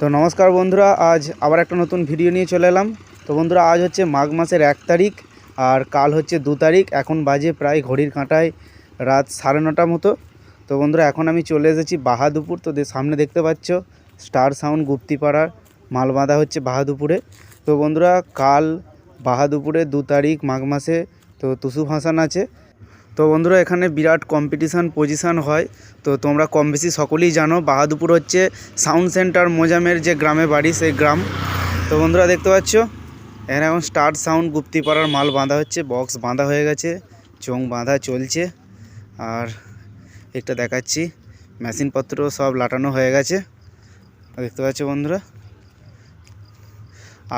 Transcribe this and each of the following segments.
তো নমস্কার বন্ধুরা, আজ আবার একটা নতুন ভিডিও নিয়ে চলে এলাম। তো বন্ধুরা, আজ হচ্ছে মাঘ মাসের এক তারিখ আর কাল হচ্ছে দু তারিখ। এখন বাজে প্রায় ঘড়ির কাঁটায় রাত সাড়ে নটা মতো। তো বন্ধুরা, এখন আমি চলে এসেছি বাহাদুপুর তো সামনে দেখতে পাচ্ছ স্টার সাউন্ড গুপ্তিপাড়ার মাল বাঁধা হচ্ছে বাহাদুপুরে তো বন্ধুরা, কাল বাহাদুপুরে দু তারিখ মাঘ মাসে, তো টুসু ভাসান আছে। তো বন্ধুরা, এখানে বিরাট কম্পিটিশান পজিশান হয়। তো তোমরা কম বেশি সকলেই জানো বাহাদুপুর হচ্ছে সাউন্ড সেন্টার মোজামের যে গ্রামে বাড়ি, সেই গ্রাম। তো বন্ধুরা, দেখতে পাচ্ছ? এখানে এখন স্টার সাউন্ড গুপ্তিপাড়ার মাল বাঁধা হচ্ছে বক্স বাঁধা হয়ে গেছে চোং বাঁধা চলছে। আর একটা দেখাচ্ছি, মেশিনপত্র সব লাটানো হয়ে গেছে। দেখতে পাচ্ছ বন্ধুরা?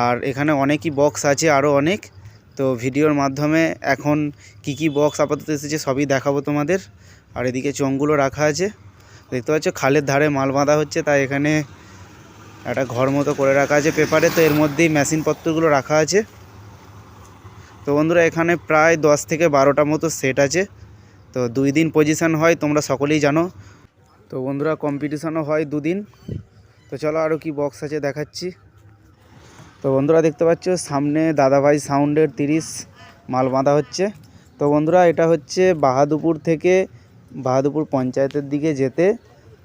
আর এখানে অনেকই বক্স আছে আরও অনেক। তো ভিডিওর মাধ্যমে এখন কি কি বক্স আপাতত এসেছে সবই দেখাবো তোমাদের। আর এদিকে চোঙগুলো রাখা আছে। দেখতে পাচ্ছ খালের ধারে মাল বাঁধা হচ্ছে, তাই এখানে একটা ঘর মতো করে রাখা আছে পেপারে। তো এর মধ্যেই মেশিনপত্রগুলো রাখা আছে। তো বন্ধুরা, এখানে প্রায় দশ থেকে বারোটা মতো সেট আছে। তো দুই দিন পজিশন হয়, তোমরা সকলেই জানো। তো বন্ধুরা কম্পিটিশানও হয় দুদিন। তো চলো আরও কি বক্স আছে দেখাচ্ছি। তো বন্ধুরা দেখতে পাচ্ছ, সামনে দাদাভাই সাউন্ডের তিরিশ মাল বাঁধা হচ্ছে। তো বন্ধুরা, এটা হচ্ছে বাহাদুপুর থেকে বাহাদুপুর পঞ্চায়েতের দিকে যেতে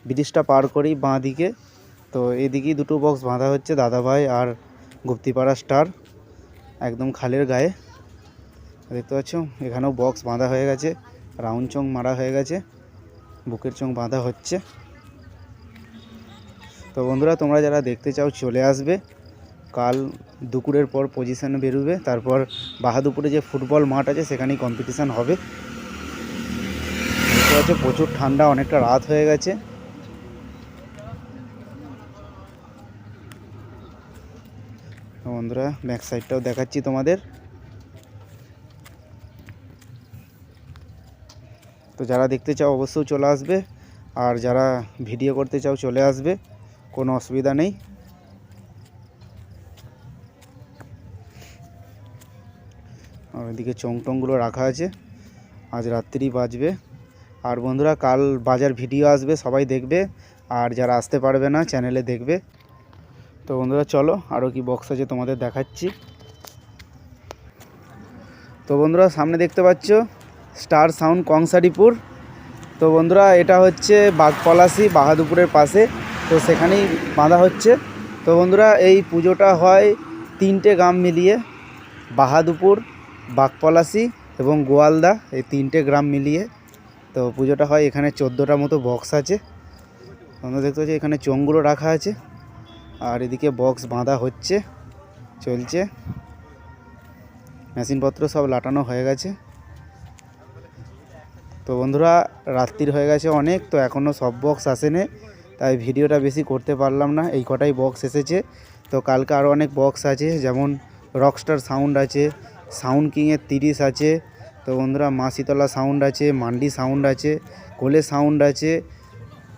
ব্রিজটা পার করি বাঁ দিকে। তো এদিকেই দুটো বক্স বাঁধা হচ্ছে দাদাভাই আর গুপ্তিপাড়া স্টার একদম খালের গায়ে। দেখতে পাচ্ছ, এখানেও বক্স বাঁধা হয়ে গেছে, রাউন্ড চং মারা হয়ে গেছে, বুকের চং বাঁধা হচ্ছে। তো বন্ধুরা, তোমরা যারা দেখতে চাও চলে আসবে। কাল দুপুরের পর পজিশানে বেরোবে, তারপর বাহাদুপুরে যে ফুটবল মাঠ আছে, সেখানেই কম্পিটিশান হবে। পাচ্ছ, প্রচুর ঠান্ডা, অনেকটা রাত হয়ে গেছে। বন্ধুরা ব্যাক সাইডটাও দেখাচ্ছি তোমাদের। তো যারা দেখতে চাও, অবশ্যই চলে আসবে। আর যারা ভিডিও করতে চাও, চলে আসবে। কোনো অসুবিধা নেই। আর ওইদিকে টংগুলো রাখা আছে। আজ রাত্রি বাজবে। আর বন্ধুরা, কাল বাজার ভিডিও আসবে, সবাই দেখবে। আর যারা আসতে পারবে না চ্যানেলে দেখবে। তো বন্ধুরা, চলো আরও কি বক্স আছে তোমাদের দেখাচ্ছি। তো বন্ধুরা, সামনে দেখতে পাচ্ছ, স্টার সাউন্ড কংসারিপুর। তো বন্ধুরা, এটা হচ্ছে বাগপলাশি বাহাদুপুরের পাশে। তো সেখানেই বাঁধা হচ্ছে। তো বন্ধুরা, এই পুজোটা হয় তিনটে গ্রাম মিলিয়ে বাহাদুপুর বাগপলাশি এবং গোয়ালদা, এই তিনটে গ্রাম মিলিয়ে। তো পুজোটা হয় এখানে চোদ্দোটা মতো বক্স আছে। তোমরা দেখতে পাচ্ছি এখানে চোঙগুলো রাখা আছে। আর এদিকে বক্স বাঁধা হচ্ছে, চলছে। মেশিনপত্র সব লাটানো হয়ে গেছে। তো বন্ধুরা, রাত্রির হয়ে গেছে অনেক, তো এখনও সব বক্স আসেনি। তাই ভিডিওটা বেশি করতে পারলাম না, এই কটাই বক্স এসেছে। তো কালকে আরও অনেক বক্স আছে, যেমন রকস্টার সাউন্ড আছে সাউন্ড কিংয়ের তিরিশ আছে। তো বন্ধুরা, মা শীতলা সাউন্ড আছে, মান্ডি সাউন্ড আছে, কোলে সাউন্ড আছে।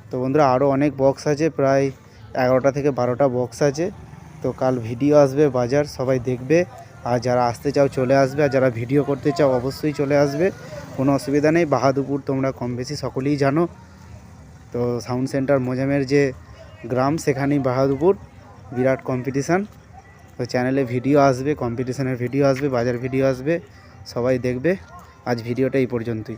তো বন্ধুরা আরও অনেক বক্স আছে, প্রায় এগারোটা থেকে বারোটা বক্স আছে। তো কাল ভিডিও আসবে বাজার, সবাই দেখবে। আর যারা আসতে চাও চলে আসবে, আর যারা ভিডিও করতে চাও অবশ্যই চলে আসবে। কোনো অসুবিধা নেই বাহাদুপুর তোমরা কম বেশি সকলেই জানো। তো সাউন্ড সেন্টার মোজামের যে গ্রাম, সেখানেই বাহাদুপুর বিরাট কম্পিটিশান। তো চ্যানেলে ভিডিও আসবে কম্পিটিশানের ভিডিও আসবে, বাজার ভিডিও আসবে, সবাই দেখবে। আজ ভিডিওটা এই পর্যন্তই।